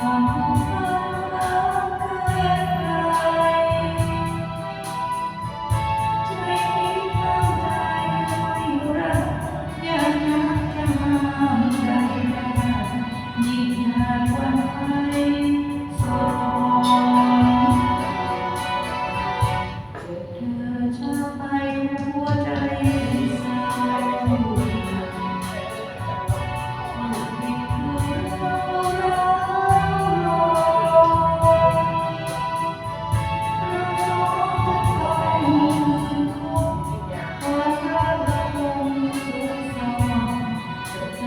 ความ